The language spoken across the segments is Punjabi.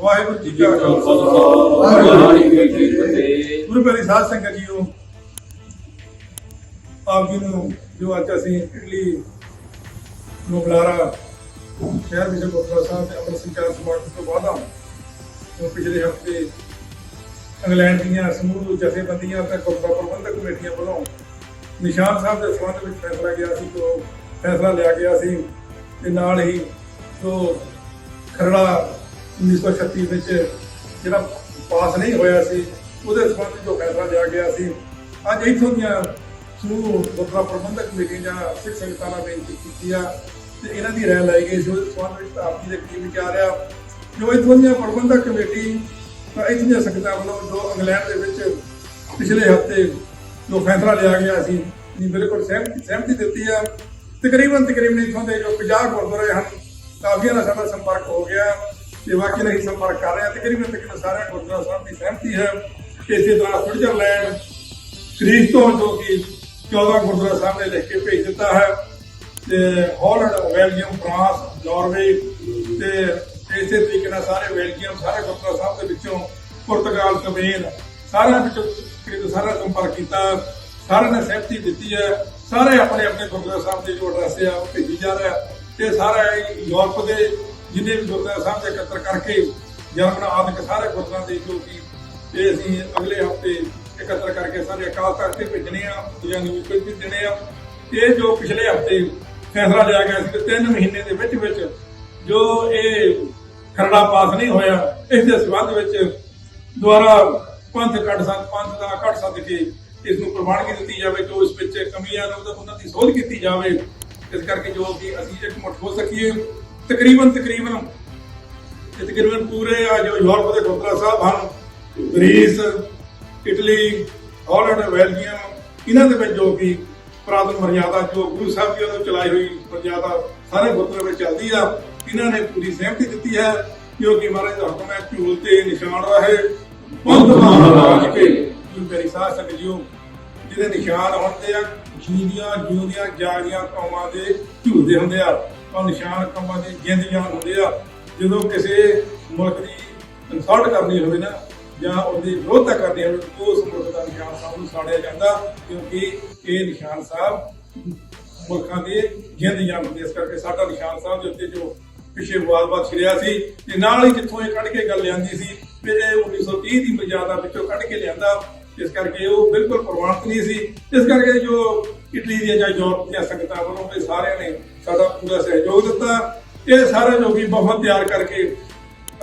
ਵਾਹਿਗੁਰੂ ਜੀ ਕਾ ਖਾਲਸਾ। ਵਾਹਿਗੁਰੂ ਜੀ ਕੀ ਫਤਿਹ। ਗੁਰੂ ਪਿਆਰੀ ਸਾਧ ਸੰਗਤ ਜੀਓ ਆਪ ਜੀ ਨੂੰ ਜੋ ਅੱਜ ਅਸੀਂ ਇਟਲੀ ਨੂੰ ਬੁਲਾਰਾ ਸ਼ਹਿਰ ਵਿੱਚ ਗੁਰਦੁਆਰਾ ਸਾਹਿਬ ਦੇ ਅੰਮ੍ਰਿਤ ਸੰਚਾਰ ਸਮਾਗਮ ਤੋਂ ਬਾਅਦ ਆ ਜੋ ਪਿਛਲੇ ਹਫ਼ਤੇ ਇੰਗਲੈਂਡ ਦੀਆਂ ਸਮੂਹ ਜਥੇਬੰਦੀਆਂ ਤੇ ਗੁਰਦੁਆਰਾ ਪ੍ਰਬੰਧਕ ਕਮੇਟੀਆਂ ਵੱਲੋਂ ਨਿਸ਼ਾਨ ਸਾਹਿਬ ਦੇ ਸੰਬੰਧ ਵਿੱਚ ਫੈਸਲਾ ਗਿਆ ਸੀ ਜੋ ਫੈਸਲਾ ਲਿਆ ਗਿਆ ਸੀ ਤੇ ਨਾਲ ਹੀ ਜੋ ਖਰੜਾ 1936 ਵਿੱਚ ਜਿਹੜਾ ਪਾਸ ਨਹੀਂ ਹੋਇਆ ਸੀ, ਉਹਦੇ ਸੰਬੰਧ ਜੋ ਫੈਸਲਾ ਲਿਆ ਗਿਆ ਸੀ। ਅੱਜ ਇੱਥੋਂ ਦੀਆਂ ਸਮੂਹ ਗੁਰਦੁਆਰਾ ਪ੍ਰਬੰਧਕ ਕਮੇਟੀ ਜਾਂ ਸਿੱਖ ਸੰਗਤਾਂ ਨਾਲ ਬੇਨਤੀ ਕੀਤੀ ਆ ਤੇ ਇਹਨਾਂ ਦੀ ਰਾਏ ਲਈ ਗਈ ਸੀ। ਉਹਦੇ ਸੰਬੰਧ ਵਿੱਚ ਆਪ ਜੀ ਦੇ ਕੀ ਵਿਚਾਰ ਆ? ਜੋ ਇੱਥੋਂ ਦੀਆਂ ਪ੍ਰਬੰਧਕ ਕਮੇਟੀ ਤਾਂ ਇੱਥੋਂ ਦੀਆਂ ਸੰਗਤਾਂ ਵੱਲੋਂ ਜੋ ਇੰਗਲੈਂਡ ਦੇ ਵਿੱਚ ਪਿਛਲੇ ਹਫ਼ਤੇ ਜੋ ਫੈਸਲਾ ਲਿਆ ਗਿਆ ਸੀ ਨਹੀਂ ਬਿਲਕੁਲ ਸਹਿਮਤੀ ਸਹਿਮਤੀ ਦਿੱਤੀ ਆ। ਤਕਰੀਬਨ ਤਕਰੀਬਨ ਇੱਥੋਂ ਦੇ ਜੋ 50 ਗੁਰਦੁਆਰੇ ਹਨ, ਕਾਫੀਆਂ ਨਾਲ ਸਾਡਾ ਸੰਪਰਕ ਹੋ ਗਿਆ। ਤੇ ਬਾਕੀ ਨਹੀਂ ਸੰਪਰਕ ਕਰ ਰਿਹਾ। ਤਕਰੀਬਨ ਤਕਰੀਬਨ ਸਾਰੇ ਗੁਰਦੁਆਰਾ ਸਾਹਿਬ ਦੀ ਸਹਿਮਤੀ ਹੈ ਇਸੇ ਤਰ੍ਹਾਂ ਸਵਿਟਜ਼ਰਲੈਂਡ ਗ੍ਰੀਸ ਤੋਂ ਜੋ ਕਿ 14 ਗੁਰਦੁਆਰਾ ਸਾਹਿਬ ਨੇ ਲਿਖ ਕੇ ਭੇਜ ਦਿੱਤਾ ਹੈ ਤੇ ਹਾਲੈਂਡ ਬੈਲਜੀਅਮ ਫਰਾਂਸ, ਨਾਰਵੇ ਤੇ ਇਸੇ ਤਰੀਕੇ ਨਾਲ ਸਾਰੇ ਬੈਲਜੀਅਮ ਸਾਰੇ ਗੁਰਦੁਆਰਾ ਸਾਹਿਬ ਦੇ ਵਿੱਚੋਂ ਪੁਰਤਗਾਲ ਸਪੇਨ ਸਾਰਿਆਂ ਵਿੱਚੋਂ ਤਕਰੀਬਨ ਸਾਰਾ ਸੰਪਰਕ ਕੀਤਾ। ਸਾਰਿਆਂ ਨੇ ਸਹਿਮਤੀ ਦਿੱਤੀ ਹੈ। ਸਾਰੇ ਆਪਣੇ ਆਪਣੇ ਗੁਰਦੁਆਰਾ ਸਾਹਿਬ ਦੇ ਜੋ ਐਡਰੈਸ ਆ, ਉਹ ਭੇਜੀ ਜਾ ਰਿਹਾ ਤੇ ਸਾਰਾ ਯੂਰਪ ਦੇ ਜਿੰਨੇ ਵੀ ਗੁਰਦੁਆਰਾ ਸਾਹਿਬ ਦੇ ਇਕੱਤਰ ਕਰਕੇ ਜਰਮਨ ਆਦਿਕ ਸਾਰੇ ਗੁਰਦੁਆਰਾਂ ਦੇ ਜੋ ਕਿ ਇਹ ਅਸੀਂ ਅਗਲੇ ਹਫ਼ਤੇ ਇਕੱਤਰ ਕਰਕੇ ਸਾਰੇ ਅਕਾਲ ਤਖਤ ਤੇ ਭੇਜਣੇ ਆ ਜਾਂ ਨਿਊਜ਼ ਵੀ ਦੇਣੇ ਆ। ਇਹ ਜੋ ਪਿਛਲੇ ਹਫ਼ਤੇ ਫੈਸਲਾ ਲਿਆ ਗਿਆ ਸੀ ਕਿ 3 ਮਹੀਨੇ ਦੇ ਵਿੱਚ ਵਿੱਚ ਜੋ ਇਹ ਖਰੜਾ ਪਾਸ ਨਹੀਂ ਹੋਇਆ, ਇਸ ਦੇ ਸੰਬੰਧ ਵਿੱਚ ਦੁਆਰਾ ਪੰਥ ਕੱਢ ਸਕ ਪੰਥ ਦਾ ਕੱਢ ਸਕ ਕੇ ਇਸ ਨੂੰ ਪ੍ਰਮਾਣਿਤ ਦਿੱਤੀ ਜਾਵੇ, ਜੋ ਇਸ ਵਿੱਚ ਕਮੀਆਂ ਨੇ ਉਹਨਾਂ ਦੀ ਸੋਧ ਕੀਤੀ ਜਾਵੇ। ਇਸ ਕਰਕੇ ਜੋ ਕਿ ਅਸੀਂ ਇੱਕ ਮੁੱਠ ਹੋ ਸਕੀਏ। ਤਕਰੀਬਨ ਤਕਰੀਬਨ ਇਹ ਤਕਰੀਬਨ ਪੂਰੇ ਆ ਜੋ ਯੂਰਪ ਦੇ ਗੁਰਦੁਆਰਾ ਸਾਹਿਬ ਹਨ, ਗ੍ਰੀਸ, ਇਟਲੀ, ਹਾਲੈਂਡ, ਬੈਲਜੀਅਮ, ਇਹਨਾਂ ਦੇ ਵਿੱਚ ਜੋ ਕਿ ਪ੍ਰਾਤਨ ਮਰਜ਼ਾਦਾ ਜੋ ਗੁਰੂ ਸਾਹਿਬ ਜੀ ਵੱਲੋਂ ਚਲਾਈ ਹੋਈ ਮਰਜ਼ਾਦਾ ਸਾਰੇ ਗੁਰਦੁਆਰੇ ਵਿੱਚ ਚੱਲਦੀ ਆ, ਇਹਨਾਂ ਨੇ ਪੂਰੀ ਸਹਿਮਤੀ ਦਿੱਤੀ ਹੈ ਕਿਉਂਕਿ ਮਹਾਰਾਜ ਦਾ ਹੁਕਮ ਹੈ ਝੂਲ ਤੇ ਨਿਸ਼ਾਨ ਰਹੇ। ਪੰਥ ਮਹਾਰਾਜ ਕੇ ਜੋ ਮੇਰੀ ਸਾਧ ਸੰਗਤ ਜੀਓ ਜਿਹਦੇ ਨਿਸ਼ਾਨ ਹੁੰਦੇ ਆ, ਜੀਵੀਆਂ, ਜਿਉਂਦੀਆਂ, ਜਾਗੀਆਂ, ਕੌਮਾਂ ਦੇ ਝੂਲਦੇ ਹੁੰਦੇ ਆ। ਉਹ ਨਿਸ਼ਾਨ ਕੌਮਾਂ ਦੇ ਜਿੰਦ ਜਾਨ ਹੁੰਦੇ ਆ, ਜਦੋਂ ਕਿਸੇ ਮੁਲਕ ਦੀ ਇਨਸਲਟ ਕਰਨੀ ਹੋਵੇ ਨਾ, ਜਾਂ ਉਹਦੀ ਵਿਰੋਧਤਾ ਕਰਨੀ ਹੋਵੇ, ਉਸ ਮੁਲਕ ਦਾ ਨਿਸ਼ਾਨ ਸਾਹਿਬ ਨੂੰ ਸਾੜਿਆ ਜਾਂਦਾ, ਕਿਉਂਕਿ ਇਹ ਨਿਸ਼ਾਨ ਸਾਹਿਬ ਮੁਲਕਾਂ ਦੇ ਜਿੰਦ ਜਾਨ ਹੁੰਦੇ ਇਸ ਕਰਕੇ ਸਾਡਾ ਨਿਸ਼ਾਨ ਸਾਹਿਬ ਦੇ ਉੱਤੇ ਜੋ ਪਿਛੇ ਵਿਵਾਦ ਛਿੜਿਆ ਸੀ, ਤੇ ਨਾਲ ਹੀ ਜਿੱਥੋਂ ਇਹ ਕੱਢ ਕੇ ਗੱਲ ਲਿਆਂਦੀ ਸੀ ਫਿਰ ਇਹ 1930 ਦੀ ਮਰਜ਼ਾਦਾ ਵਿੱਚੋਂ ਕੱਢ ਕੇ ਲਿਆਂਦਾ, ਇਸ ਕਰਕੇ ਉਹ ਬਿਲਕੁਲ ਪ੍ਰਵਾਨਿਤ ਨਹੀਂ ਸੀ। ਇਸ ਕਰਕੇ ਜੋ ਇਟਲੀ ਦੀਆਂ ਜਾਂ ਯੂਰਪ ਦੀਆਂ ਸੰਗਤਾਂ ਵੱਲੋਂ ਇਹ ਸਾਰਿਆਂ ਨੇ ਸਾਡਾ ਪੂਰਾ ਸਹਿਯੋਗ ਦਿੱਤਾ। ਇਹ ਸਾਰਾ ਜੋ ਵੀ ਬਹੁਤ ਤਿਆਰ ਕਰਕੇ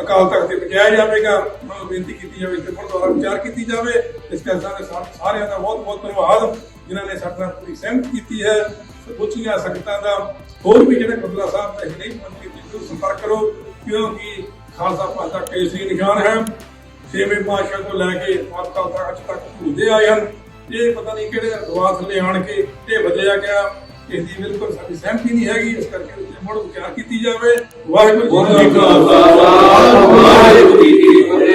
ਅਕਾਲ ਤਖਤ ਤੇ ਪਹੁੰਚਾਇਆ ਜਾਵੇਗਾ। ਉਹਨਾਂ ਨੂੰ ਬੇਨਤੀ ਕੀਤੀ ਜਾਵੇ ਕਿ ਗੁਰਦੁਆਰਾ ਵਿਚਾਰ ਕੀਤੀ ਜਾਵੇ। ਇਸ ਕਰਕੇ ਸਾਰੇ ਸਾਰਿਆਂ ਦਾ ਬਹੁਤ ਬਹੁਤ ਧੰਨਵਾਦ, ਜਿਨ੍ਹਾਂ ਨੇ ਸਾਡੇ ਨਾਲ ਪੂਰੀ ਸਹਿਮਤ ਕੀਤੀ ਹੈ। ਉੱਚੀਆਂ ਸੰਗਤਾਂ ਦਾ ਹੋਰ ਵੀ ਜਿਹੜੇ ਗੁਰਦੁਆਰਾ ਸਾਹਿਬ ਦੇ ਨਹੀਂ ਪਹੁੰਚ ਜ਼ਰੂਰ ਸੰਪਰਕ ਕਰੋ, ਕਿਉਂਕਿ ਖਾਲਸਾ ਪੰਥ ਦਾ ਕੇਸਰੀ ਨਿਸ਼ਾਨ ਹੈ। ਛੇਵੇਂ ਪਾਤਸ਼ਾਹ ਤੋਂ ਲੈ ਕੇ ਮਾਤਾ ਤੱਕ ਅੱਜ ਤੱਕ ਭੁੱਲਦੇ ਆਏ ਹਨ। ਇਹ ਪਤਾ ਨਹੀਂ ਕਿਹੜੇ ਅਰਦਾਸ ਲੈ ਆਣ ਕੇ ਇਹ ਬਦਲਿਆ ਗਿਆ। ਇਸ ਦੀ ਬਿਲਕੁਲ ਸਾਡੀ ਸਹਿਮਤੀ ਨਹੀਂ ਹੈਗੀ। ਇਸ ਕਰਕੇ ਉਸ ਮੁੜ ਵਿਚਾਰ ਕੀਤੀ ਜਾਵੇ। ਵਾਹਿਗੁਰੂ ਜੀ ਵਾਹਿਗੁਰੂ ਕਾ ਖਾਲਸਾ। ਵਾਹਿਗੁਰੂ ਜੀ ਕੀ ਫਤਿਹ।